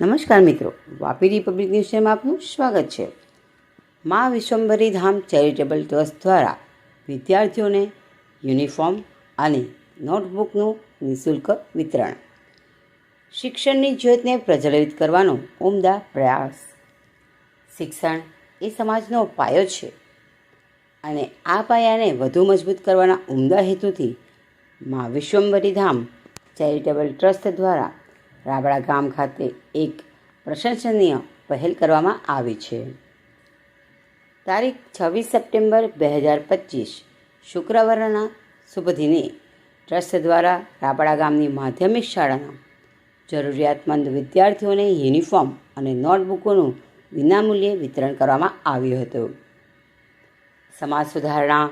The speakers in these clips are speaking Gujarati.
નમસ્કાર મિત્રો, વાપી રિપબ્લિક ન્યૂઝ ચેનલમાં આપનું સ્વાગત છે. મા વિશ્વંભરી ધામ ચેરિટેબલ ટ્રસ્ટ દ્વારા વિદ્યાર્થીઓને યુનિફોર્મ અને નોટબુકનું નિઃશુલ્ક વિતરણ. શિક્ષણની જ્યોતને પ્રજ્વલિત કરવાનો ઉમદા પ્રયાસ. શિક્ષણ એ સમાજનો પાયો છે અને આ પાયાને વધુ મજબૂત કરવાના ઉમદા હેતુથી મા વિશ્વંભરી ધામ ચેરિટેબલ ટ્રસ્ટ દ્વારા રાબડા ગામ ખાતે એક પ્રશંસનીય પહેલ કરવામાં આવી છે. તારીખ છવ્વીસ સપ્ટેમ્બર બે હજાર પચીસ, શુક્રવારના શુભ દિને ટ્રસ્ટ દ્વારા રાબડા ગામની માધ્યમિક શાળાના જરૂરિયાતમંદ વિદ્યાર્થીઓને યુનિફોર્મ અને નોટબુકોનું વિનામૂલ્યે વિતરણ કરવામાં આવ્યું હતું. સમાજ સુધારણા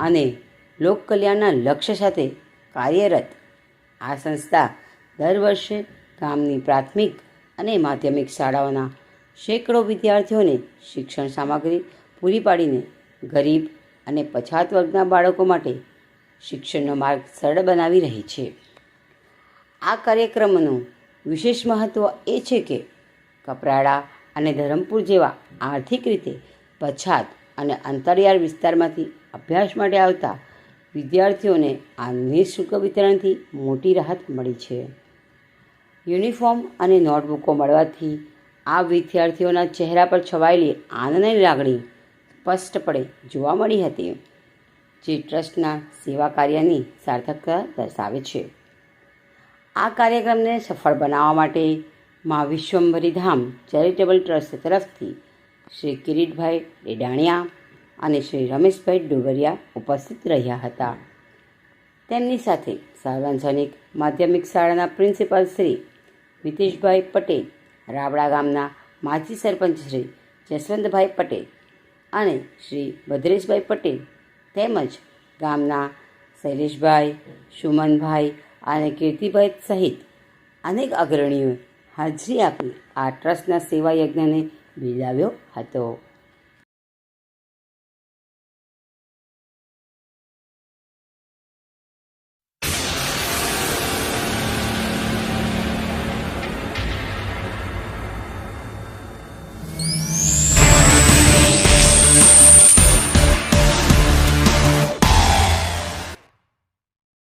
અને લોક કલ્યાણના લક્ષ્ય સાથે કાર્યરત આ સંસ્થા દર વર્ષે ગામની પ્રાથમિક અને માધ્યમિક શાળાઓના સેંકડો વિદ્યાર્થીઓને શિક્ષણ સામગ્રી પૂરી પાડીને ગરીબ અને પછાત વર્ગના બાળકો માટે શિક્ષણનો માર્ગ સરળ બનાવી રહી છે. આ કાર્યક્રમનું વિશેષ મહત્ત્વ એ છે કે કપરાડા અને ધરમપુર જેવા આર્થિક રીતે પછાત અને અંતરિયાળ વિસ્તારમાંથી અભ્યાસ માટે આવતા વિદ્યાર્થીઓને આ નિઃશુલ્ક વિતરણથી મોટી રાહત મળી છે. યુનિફોર્મ અને નોટબુકો મળવાથી આ વિદ્યાર્થીઓના ચહેરા પર છવાયેલી આનંદની લાગણી સ્પષ્ટપણે જોવા મળી હતી, જે ટ્રસ્ટના સેવા કાર્યની સાર્થકતા દર્શાવે છે. આ કાર્યક્રમને સફળ બનાવવા માટે મા વિશ્વંભરી ધામ ચેરિટેબલ ટ્રસ્ટ તરફથી શ્રી કિરીટભાઈ ડેડાણિયા અને શ્રી રમેશભાઈ ડોગરિયા ઉપસ્થિત રહ્યા હતા. તેમની સાથે સાર્વજનિક માધ્યમિક શાળાના પ્રિન્સિપાલ શ્રી મિતેશભાઈ પટેલ રાવડા ગામના માજી સરપંચ શ્રી જસવંતભાઈ પટેલ અને શ્રી ભદ્રેશભાઈ પટેલ તેમજ ગામના શૈલેષભાઈ, સુમનભાઈ અને કીર્તિભાઈ સહિત અનેક અગ્રણીઓએ હાજરી આપી આ ટ્રસ્ટના સેવા યજ્ઞને બિરદાવ્યો હતો.